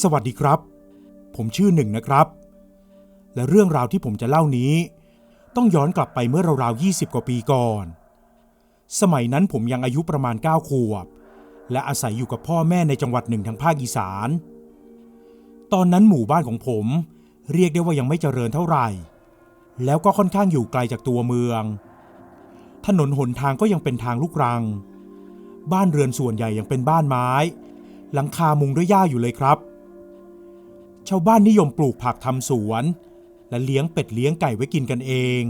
สวัสดีครับ ผมชื่อหนึ่งนะครับ และเรื่องราวที่ผมจะเล่านี้ ต้องย้อนกลับไปเมื่อราวๆ 20 กว่าปีก่อน สมัยนั้นผมยังอายุประมาณ 9 ขวบ และอาศัยอยู่กับพ่อแม่ในจังหวัดหนึ่งทางภาคอีสาน ตอนนั้นหมู่บ้านของผม เรียกได้ว่ายังไม่เจริญเท่าไหร่ แล้วก็ค่อนข้างอยู่ไกลจากตัวเมือง ถนนหนทางก็ยังเป็นทางลูกรัง บ้านเรือนส่วนใหญ่ยังเป็นบ้านไม้ หลังคามุงด้วยหญ้าอยู่เลยครับ ชาวบ้านนิยมปลูกผักทำสวน และเลี้ยงเป็ดเลี้ยงไก่ไว้กินกันเอง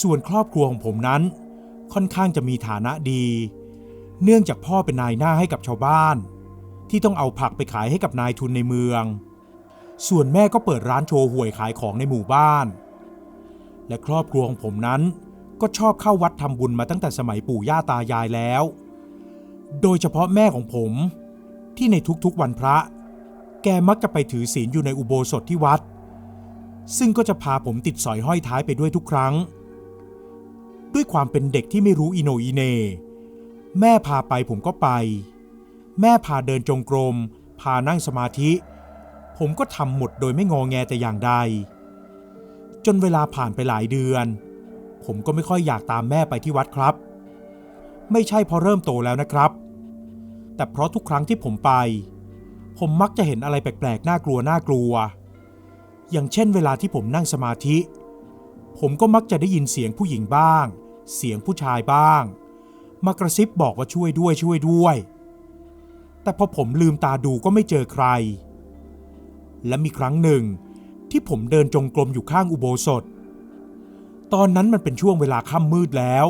ส่วนครอบครัวของผมนั้น ค่อนข้างจะมีฐานะดี เนื่องจากพ่อเป็นนายหน้าให้กับชาวบ้าน ที่ต้องเอาผักไปขายให้กับนายทุนในเมือง ส่วนแม่ก็เปิดร้านโชว์หวยขายของในหมู่บ้าน และครอบครัวของผมนั้น ก็ชอบเข้าวัดทำบุญมาตั้งแต่สมัยปู่ย่าตายายแล้ว โดยเฉพาะแม่ของผมที่ในทุกๆวันพระ แกมักจะไปถือศีลอยู่ในอุโบสถที่วัด ซึ่งก็จะพาผมติดสอยห้อยท้ายไปด้วยทุกครั้ง ด้วยความเป็นเด็กที่ไม่รู้อิโนอีเน แม่พาไปผมก็ไป แม่พาเดินจงกรม พานั่งสมาธิ ผมก็ทำหมดโดยไม่งอแงแต่อย่างใด จนเวลาผ่านไปหลายเดือน ผมก็ไม่ค่อยอยากตามแม่ไปที่วัดครับ ไม่ใช่เพราะเริ่มโตแล้วนะครับ แต่เพราะทุกครั้งที่ผมไป ผมมักจะเห็นอะไรแปลกๆ น่ากลัวน่ากลัว อย่างเช่นเวลาที่ผมนั่งสมาธิ ผมก็มักจะได้ยินเสียงผู้หญิงบ้าง เสียงผู้ชายบ้าง มากระซิบบอกว่าช่วยด้วยช่วยด้วย แต่พอผมลืมตาดูก็ไม่เจอใคร และมีครั้งหนึ่งที่ผมเดินจงกรมอยู่ข้างอุโบสถ ตอนนั้นมันเป็นช่วงเวลาค่ำมืดแล้ว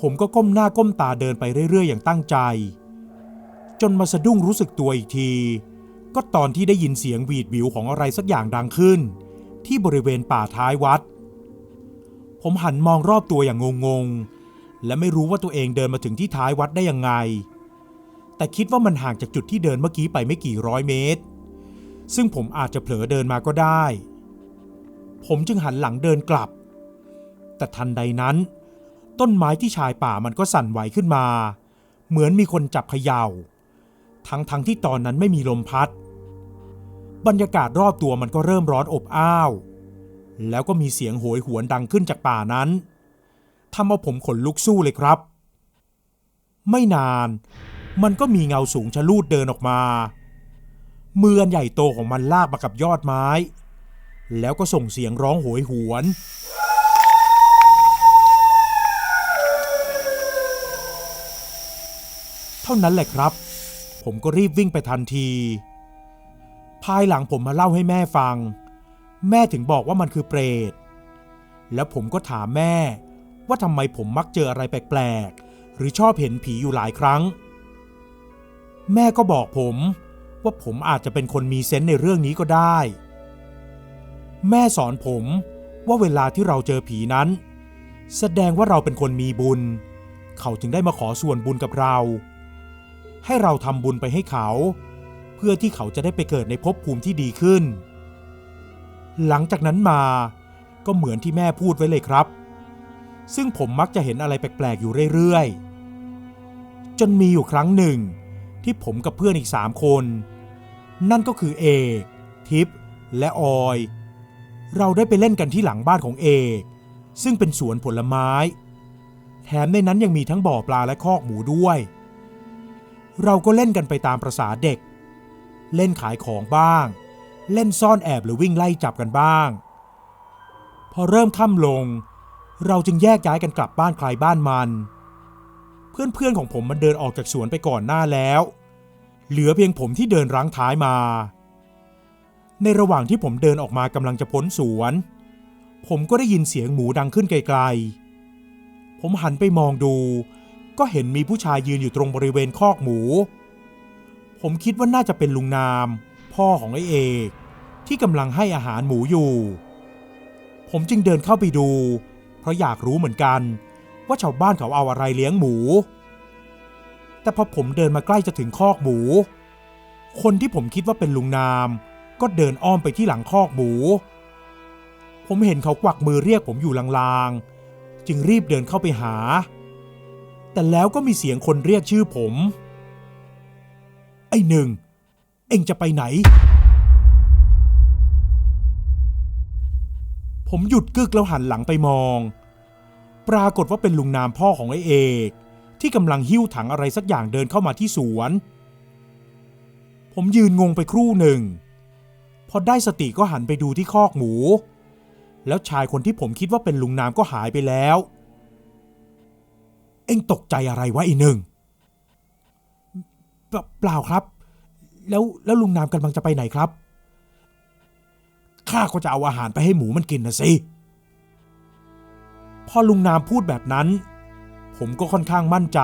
ผมก็ก้มหน้าก้มตาเดินไปเรื่อยๆ อย่างตั้งใจ จนมาสะดุ้งรู้สึกตัวอีกที ก็ตอนที่ได้ยินเสียงหวีดบิวของอะไรสักอย่างดังขึ้น ที่บริเวณป่าท้ายวัด ผมหันมองรอบตัวอย่างงงๆ และไม่รู้ว่าตัวเองเดินมาถึงที่ท้ายวัดได้ยังไง แต่คิดว่ามันห่างจากจุดที่เดินเมื่อกี้ไปไม่กี่ร้อยเมตร ซึ่งผมอาจจะเผลอเดินมาก็ได้ ผมจึงหันหลังเดินกลับ แต่ทันใดนั้น ต้นไม้ที่ชายป่ามันก็สั่นไหวขึ้นมา เหมือนมีคนจับเขยา่า ทั้งทั้งที่ตอนนั้นไม่มีลมพัด บรรยากาศรอบตัวมันก็เริ่มร้อนอบอ้าว แล้วก็มีเสียงโหยหวนดังขึ้นจากป่านั้นทำเอาผมขนลุกสู้เลยครับ ไม่นาน มันก็มีเงาสูงชะลูดเดินออกมาเมือนใหญ่โตของมันลากมากับยอดไม้ แล้วก็ส่งเสียงร้องโหยหวน เท่านั้นแหละครับ ผมก็รีบวิ่งไปทันที ภายหลังผมมาเล่าให้แม่ฟัง แม่ถึงบอกว่ามันคือเปรต แล้วผมก็ถามแม่ว่าทำไมผมมักเจออะไรแปลกๆ หรือชอบเห็นผีอยู่หลายครั้ง แม่ก็บอกผมว่าผมอาจจะเป็นคนมีเซนส์ในเรื่องนี้ก็ได้ แม่สอนผมว่าเวลาที่เราเจอผีนั้น แสดงว่าเราเป็นคนมีบุญ เขาจึงได้มาขอส่วนบุญกับเรา ให้เราทำบุญไปให้เขา เพื่อที่เขาจะได้ไปเกิดในภพภูมิที่ดีขึ้น หลังจากนั้นมาก็เหมือนที่แม่พูดไว้เลยครับ ซึ่งผมมักจะเห็นอะไรแปลกๆอยู่เรื่อยๆ จนมีอยู่ครั้งหนึ่ง ที่ผมกับเพื่อนอีกสามคน นั่นก็คือเอกทิพย์และออย เราได้ไปเล่นกันที่หลังบ้านของเอกซึ่งเป็นสวนผลไม้ แถมในนั้นยังมีทั้งบ่อปลาและคอกหมูด้วย เราก็เล่นกันไปตามประษาเด็ก เล่นขายของบ้าง เล่นซ่อนแอบหรือวิ่งไล่จับกันบ้าง พอเริ่มค่ำลง เราจึงแยกย้ายกันกลับบ้านใครบ้านมัน เพื่อนๆของผมมันเดินออกจากสวนไปก่อนหน้าแล้ว เหลือเพียงผมที่เดินรั้งท้ายมา ในระหว่างที่ผมเดินออกมากำลังจะพ้นสวน ผมก็ได้ยินเสียงหมูดังขึ้นไกลๆ ผมหันไปมองดู ก็เห็นมีผู้ชายยืนอยู่ตรงบริเวณคอกหมู ผมคิดว่าน่าจะเป็นลุงนาม พ่อของไอ้เอก ที่กำลังให้อาหารหมูอยู่ ผมจึงเดินเข้าไปดู เพราะอยากรู้เหมือนกัน ว่าชาวบ้านเขาเอาอะไรเลี้ยงหมู แต่พอผมเดินมาใกล้จะถึงคอกหมู คนที่ผมคิดว่าเป็นลุงนาม ก็เดินอ้อมไปที่หลังคอกหมู ผมเห็นเขากวักมือเรียกผมอยู่ลางๆ จึงรีบเดินเข้าไปหา แต่แล้วก็มีเสียงคนเรียกชื่อผม ไอ้หนึ่ง เอ็งจะไปไหน ผมหยุดกึกแล้วหันหลังไปมอง ปรากฏว่าเป็นลุงนามพ่อของไอ้เอก ที่กำลังหิ้วถังอะไรสักอย่างเดินเข้ามาที่สวน ผมยืนงงไปครู่หนึ่ง พอได้สติก็หันไปดูที่คอกหมู แล้วชายคนที่ผมคิดว่าเป็นลุงนามก็หายไปแล้ว อ็งตกใจอะไรวะอีหนึ่งเปล่าครับ แล้วแล้วลุงนามกำลังจะไปไหนครับ ข้าก็จะเอาอาหารไปให้หมูมันกินนะสิ พอลุงนามพูดแบบนั้น ผมก็ค่อนข้างมั่นใจ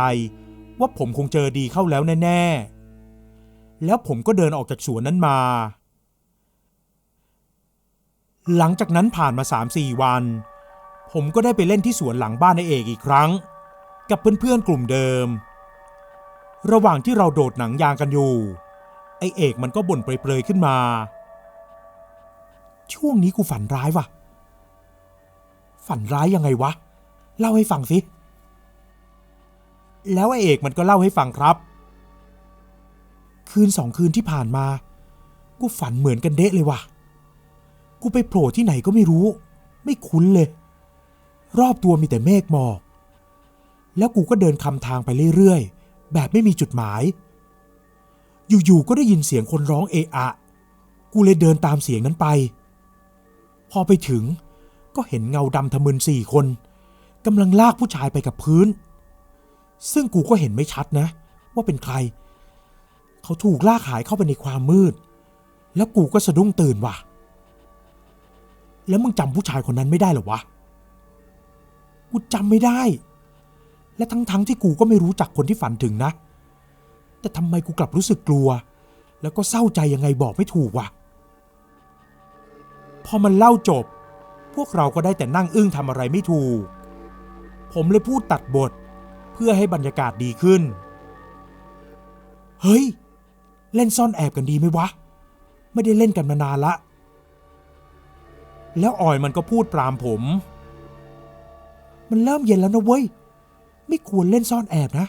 ว่าผมคงเจอดีเข้าแล้วแน่ ๆ แล้วผมก็เดินออกจากสวนนั้นมา หลังจากนั้นผ่านมา3-4วัน ผมก็ได้ไปเล่นที่สวนหลังบ้านไอเอกอีกครั้ง กับเพื่อนๆกลุ่มเดิม ระหว่างที่เราโดดหนังยางกันอยู่ ไอเอกมันก็บ่นเปรยๆขึ้นมา ช่วงนี้กูฝันร้ายว่ะ ฝันร้ายยังไงวะ เล่าให้ฟังสิ แล้วไอเอกมันก็เล่าให้ฟังครับ คืนสองคืนที่ผ่านมา กูฝันเหมือนกันเดะเลยว่ะ กูไปโผล่ที่ไหนก็ไม่รู้ ไม่คุ้นเลย รอบตัวมีแต่เมฆหมอก แล้วกูก็เดินคำทางไปเรื่อยๆ แบบไม่มีจุดหมาย อยู่ๆ ก็ได้ยินเสียงคนร้องเอะอะ กูเลยเดินตามเสียงนั้นไป พอไปถึงก็เห็นเงาดำทะมึนสี่คนกำลังลากผู้ชายไปกับพื้น ซึ่งกูก็เห็นไม่ชัดนะ ว่าเป็นใคร เขาถูกลากหายเข้าไปในความมืด แล้วกูก็สะดุ้งตื่นว่ะ แล้วมึงจำผู้ชายคนนั้นไม่ได้เหรอวะ กูจำไม่ได้ และทั้งๆที่กูก็ไม่รู้จักคนที่ฝันถึงนะ แต่ทำไมกูกลับรู้สึกกลัว แล้วก็เศร้าใจยังไงบอกไม่ถูกว่ะ พอมันเล่าจบ พวกเราก็ได้แต่นั่งอึ้งทำอะไรไม่ถูก ผมเลยพูดตัดบท เพื่อให้บรรยากาศดีขึ้น เฮ้ย เล่นซ่อนแอบกันดีไหมวะ ไม่ได้เล่นกันมานานละ แล้วออยมันก็พูดปรามผม มันเริ่มเย็นแล้วนะเว้ย ไม่ควรเล่นซ่อนแอบนะ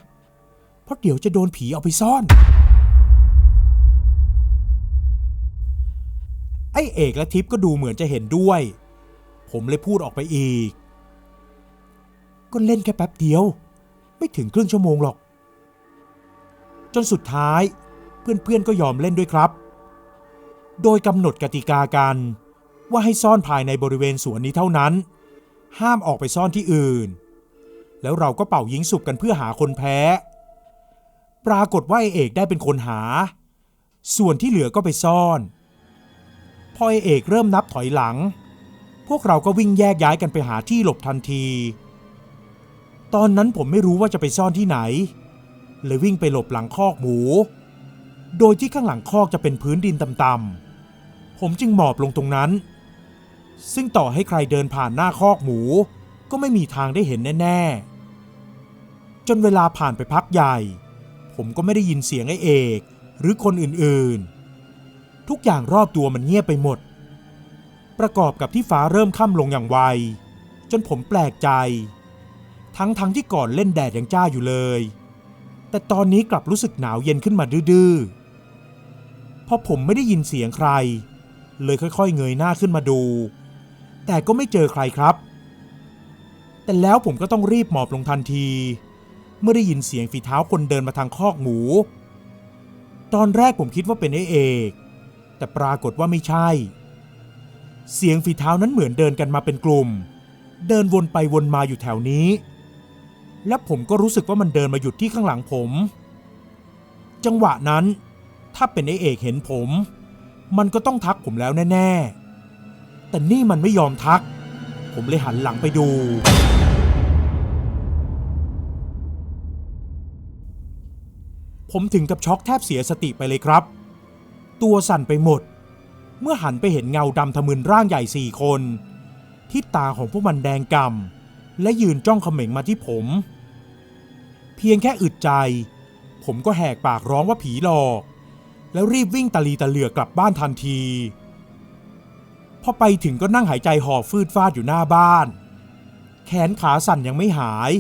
เพราะเดี๋ยวจะโดนผีเอาไปซ่อน ไอ้เอกและทิพย์ก็ดูเหมือนจะเห็นด้วย ผมเลยพูดออกไปอีก ก็เล่นแค่แป๊บเดียว ไม่ถึงครึ่งชั่วโมงหรอก จนสุดท้ายเพื่อนๆก็ยอมเล่นด้วยครับ โดยกำหนดกติกากันว่าให้ซ่อนภายในบริเวณสวนนี้เท่านั้น ห้ามออกไปซ่อนที่อื่น แล้วเราก็เป่ายิงสุบกันเพื่อหาคนแพ้ ปรากฏว่าไอเอกได้เป็นคนหา ส่วนที่เหลือก็ไปซ่อนพอไอเอกเริ่มนับถอยหลัง พวกเราก็วิ่งแยกย้ายกันไปหาที่หลบทันที ตอนนั้นผมไม่รู้ว่าจะไปซ่อนที่ไหน เลยวิ่งไปหลบหลังคอกหมู โดยที่ข้างหลังคอกจะเป็นพื้นดินต่ำๆผมจึงหมอบลงตรงนั้น ซึ่งต่อให้ใครเดินผ่านหน้าคอกหมู ก็ไม่มีทางได้เห็นแน่ๆ จนเวลาผ่านไปพักใหญ่ ผมก็ไม่ได้ยินเสียงไอ้เอก หรือคนอื่นๆ ทุกอย่างรอบตัวมันเงียบไปหมด ประกอบกับที่ฟ้าเริ่มค่ำลงอย่างไว จนผมแปลกใจ ทั้งๆทที่ก่อนเล่นแดดยังจ้าอยู่เลย แต่ตอนนี้กลับรู้สึกหนาวเย็นขึ้นมาดื้อๆพราะผมไม่ได้ยินเสียงใคร เลยค่อยๆ เงยหน้าขึ้นมาดู แต่ก็ไม่เจอใครครับ แต่แล้วผมก็ต้องรีบหมอบลงทันที เมื่อได้ยินเสียงฝีเท้าคนเดินมาทางคอกหมู ตอนแรกผมคิดว่าเป็นไอ้เอก แต่ปรากฏว่าไม่ใช่ เสียงฝีเท้านั้นเหมือนเดินกันมาเป็นกลุ่ม เดินวนไปวนมาอยู่แถวนี้ และผมก็รู้สึกว่ามันเดินมาหยุดที่ข้างหลังผม จังหวะนั้น ถ้าเป็นไอเอกเห็นผม มันก็ต้องทักผมแล้วแน่ ๆ แต่นี่มันไม่ยอมทัก ผมเลยหันหลังไปดู ผมถึงกับช็อกแทบเสียสติไปเลยครับ ตัวสั่นไปหมด เมื่อหันไปเห็นเงาดำทะมึนร่างใหญ่สี่คน ที่ตาของพวกมันแดงกำ่ำและยืนจ้องเขม็งมาที่ผม เพียงแค่อึดใจ ผมก็แหกปากร้องว่าผีหลอก แล้วรีบวิ่งตะลีตะเหลือกกลับบ้านทันทีพอไปถึงก็นั่งหายใจหอบฟืดฟาดอยู่หน้าบ้าน แขนขาสั่นยังไม่หาย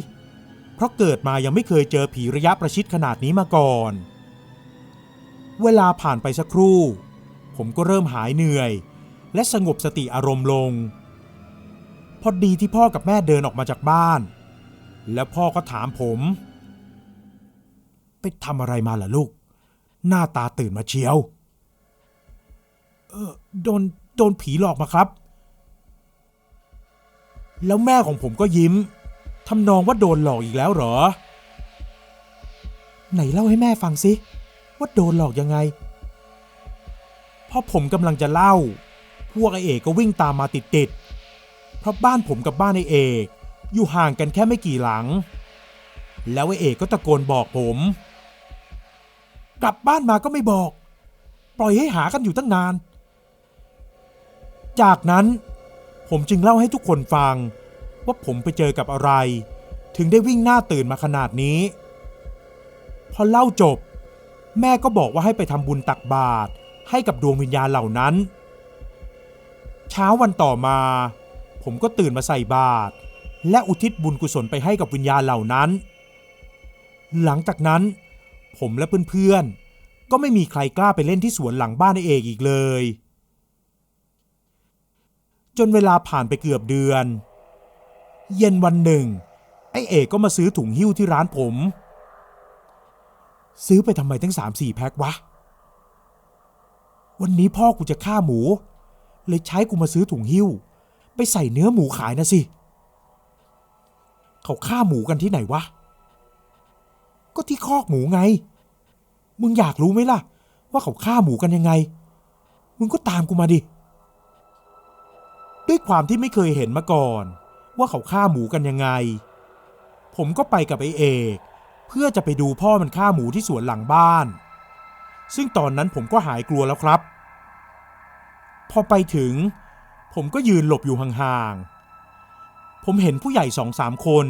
เพราะเกิดมายังไม่เคยเจอผีระยะประชิดขนาดนี้มาก่อน เวลาผ่านไปสักครู่ ผมก็เริ่มหายเหนื่อย และสงบสติอารมณ์ลง พอดีที่พ่อกับแม่เดินออกมาจากบ้าน แล้วพ่อก็ถามผม ไปทำอะไรมาล่ะลูก หน้าตาตื่นมาเชียว เออโดนโดนผีหลอกมาครับ แล้วแม่ของผมก็ยิ้ม ทำนองว่าโดนหลอกอีกแล้วเหรอ ไหนเล่าให้แม่ฟังสิว่าโดนหลอกยังไง พอผมกำลังจะเล่า พวกไอเอกก็วิ่งตามมาติดๆ เพราะบ้านผมกับบ้านไอเอก อยู่ห่างกันแค่ไม่กี่หลัง แล้วไอเอกก็ตะโกนบอกผม กลับบ้านมาก็ไม่บอก ปล่อยให้หากันอยู่ตั้งนาน จากนั้นผมจึงเล่าให้ทุกคนฟัง ว่าผมไปเจอกับอะไร ถึงได้วิ่งหน้าตื่นมาขนาดนี้ พอเล่าจบ แม่ก็บอกว่าให้ไปทำบุญตักบาตรให้กับดวงวิญญาณเหล่านั้น เช้าวันต่อมา ผมก็ตื่นมาใส่บาตรและอุทิศบุญกุศลไปให้กับวิญญาณเหล่านั้น หลังจากนั้น ผมและเพื่อนๆ ก็ไม่มีใครกล้าไปเล่นที่สวนหลังบ้านเอกอีกเลย จนเวลาผ่านไปเกือบเดือน เย็นวันหนึ่ง ไอ้เอกก็มาซื้อถุงหิ้วที่ร้านผม ซื้อไปทำไมตั้งสามสี่แพ็ควะ วันนี้พ่อกูจะฆ่าหมู เลยใช้กูมาซื้อถุงหิ้ว ไปใส่เนื้อหมูขายนะสิ เขาฆ่าหมูกันที่ไหนวะ ก็ที่คอกหมูไง มึงอยากรู้ไหมล่ะ ว่าเขาฆ่าหมูกันยังไง มึงก็ตามกูมาดิด้วยความที่ไม่เคยเห็นมาก่อน ว่าเขาฆ่าหมูกันยังไง ผมก็ไปกับไอเอกเพื่อจะไปดูพ่อมันฆ่าหมูที่สวนหลังบ้าน ซึ่งตอนนั้นผมก็หายกลัวแล้วครับ พอไปถึง ผมก็ยืนหลบอยู่ห่างๆ ผมเห็นผู้ใหญ่สองสามคน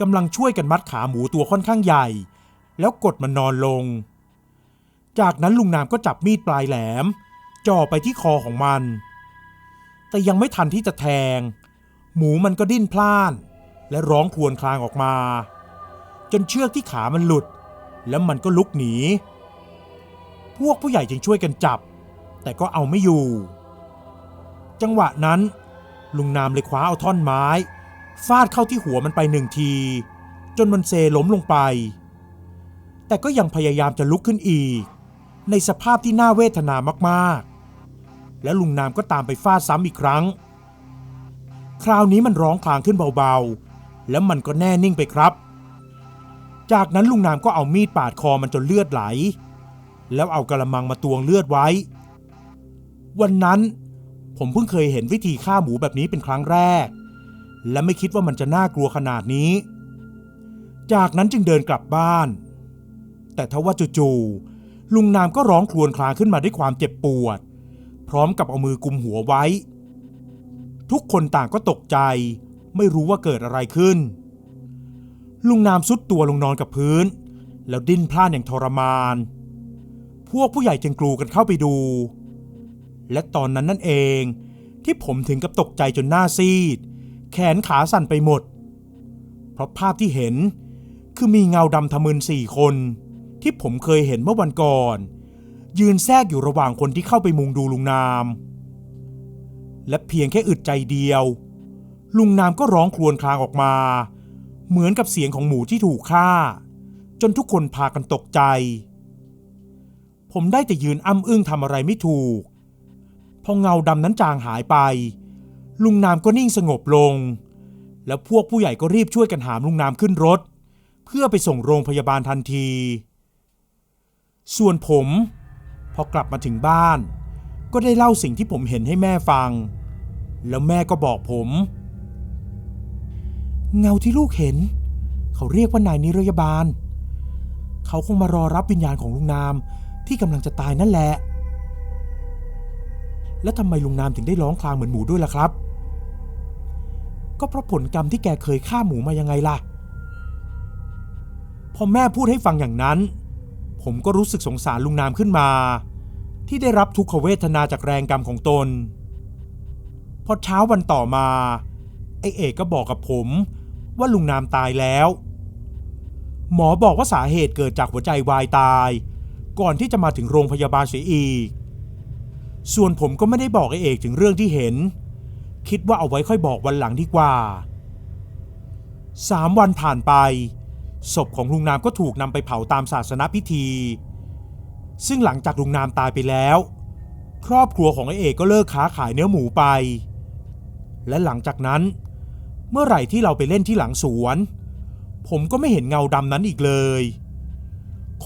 กำลังช่วยกันมัดขาหมูตัวค่อนข้างใหญ่ แล้วกดมันนอนลง จากนั้นลุงนามก็จับมีดปลายแหลม จ่อไปที่คอของมัน แต่ยังไม่ทันที่จะแทง หมูมันก็ดิ้นพล่าน และร้องครวญครางออกมา จนเชือกที่ขามันหลุด แล้วมันก็ลุกหนี พวกผู้ใหญ่จึงช่วยกันจับ แต่ก็เอาไม่อยู่ จังหวะนั้น ลุงนามเลยคว้าเอาท่อนไม้ ฟาดเข้าที่หัวมันไปหนึ่งที จนมันเซล้มลงไป แต่ก็ยังพยายามจะลุกขึ้นอีก ในสภาพที่น่าเวทนามากๆ แล้วลุงนามก็ตามไปฟาดซ้ำอีกครั้ง คราวนี้มันร้องคลางขึ้นเบาๆ แล้วมันก็แน่นิ่งไปครับ จากนั้นลุงนามก็เอามีดปาดคอมันจนเลือดไหล แล้วเอากระมังมาตวงเลือดไว้ วันนั้นผมเพิ่งเคยเห็นวิธีฆ่าหมูแบบนี้เป็นครั้งแรก และไม่คิดว่ามันจะน่ากลัวขนาดนี้ จากนั้นจึงเดินกลับบ้าน แต่ทว่าจู่ๆลุงนามก็ร้องครวญครางขึ้นมาด้วยความเจ็บปวด พร้อมกับเอามือกุมหัวไว้ ทุกคนต่างก็ตกใจ ไม่รู้ว่าเกิดอะไรขึ้น ลุงนามสุดตัวลงนอนกับพื้น แล้วดิ้นพล่านอย่างทรมาน พวกผู้ใหญ่จึงกลูกันเข้าไปดู และตอนนั้นนั่นเองที่ผมถึงกับตกใจจนหน้าซีด แขนขาสั่นไปหมด เพราะภาพที่เห็นคือมีเงาดำทะมึนสี่คน ที่ผมเคยเห็นเมื่อวันก่อน ยืนแทรกอยู่ระหว่างคนที่เข้าไปมุงดูลุงนาม และเพียงแค่อึดใจเดียว ลุงนามก็ร้องครวญครางออกมา เหมือนกับเสียงของหมูที่ถูกฆ่า จนทุกคนพากันตกใจ ผมได้แต่ยืนอ้ำอึ้งทำอะไรไม่ถูก พอเงาดำนั้นจางหายไป ลุงนามก็นิ่งสงบลง แล้วพวกผู้ใหญ่ก็รีบช่วยกันหามลุงนามขึ้นรถ เพื่อไปส่งโรงพยาบาลทันที ส่วนผม พอกลับมาถึงบ้าน ก็ได้เล่าสิ่งที่ผมเห็นให้แม่ฟัง แล้วแม่ก็บอกผม เงาที่ลูกเห็น เขาเรียกว่านายนิรยาบาล เขาคงมารอรับวิญญาณของลุงนามที่กำลังจะตายนั่นแหละ แล้วทำไมลุงนามถึงได้ร้องคลางเหมือนหมูด้วยล่ะครับ ก็เพราะผลกรรมที่แกเคยฆ่าหมูมายังไงล่ะ พอแม่พูดให้ฟังอย่างนั้น ผมก็รู้สึกสงสารลุงนามขึ้นมา ที่ได้รับทุกขเวทนาจากแรงกรรมของตน พอเช้าวันต่อมา ไอเอกก็บอกกับผมว่าลุงนามตายแล้ว หมอบอกว่าสาเหตุเกิดจากหัวใจวายตาย ก่อนที่จะมาถึงโรงพยาบาลเสียอีก ส่วนผมก็ไม่ได้บอกไอเอกถึงเรื่องที่เห็น คิดว่าเอาไว้ค่อยบอกวันหลังดีกว่าสามวันผ่านไป ศพของลุงนามก็ถูกนำไปเผาตามศาสนาพิธี ซึ่งหลังจากลุงนามตายไปแล้ว ครอบครัวของไอเอกก็เลิกค้าขายเนื้อหมูไป และหลังจากนั้น เมื่อไหร่ที่เราไปเล่นที่หลังสวน ผมก็ไม่เห็นเงาดำนั้นอีกเลย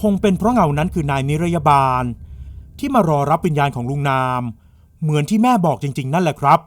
คงเป็นเพราะเงานั้นคือนายนิรยาบาล ที่มารอรับวิญญาณของลุงนาม เหมือนที่แม่บอกจริง ๆ นั่นแหละครับ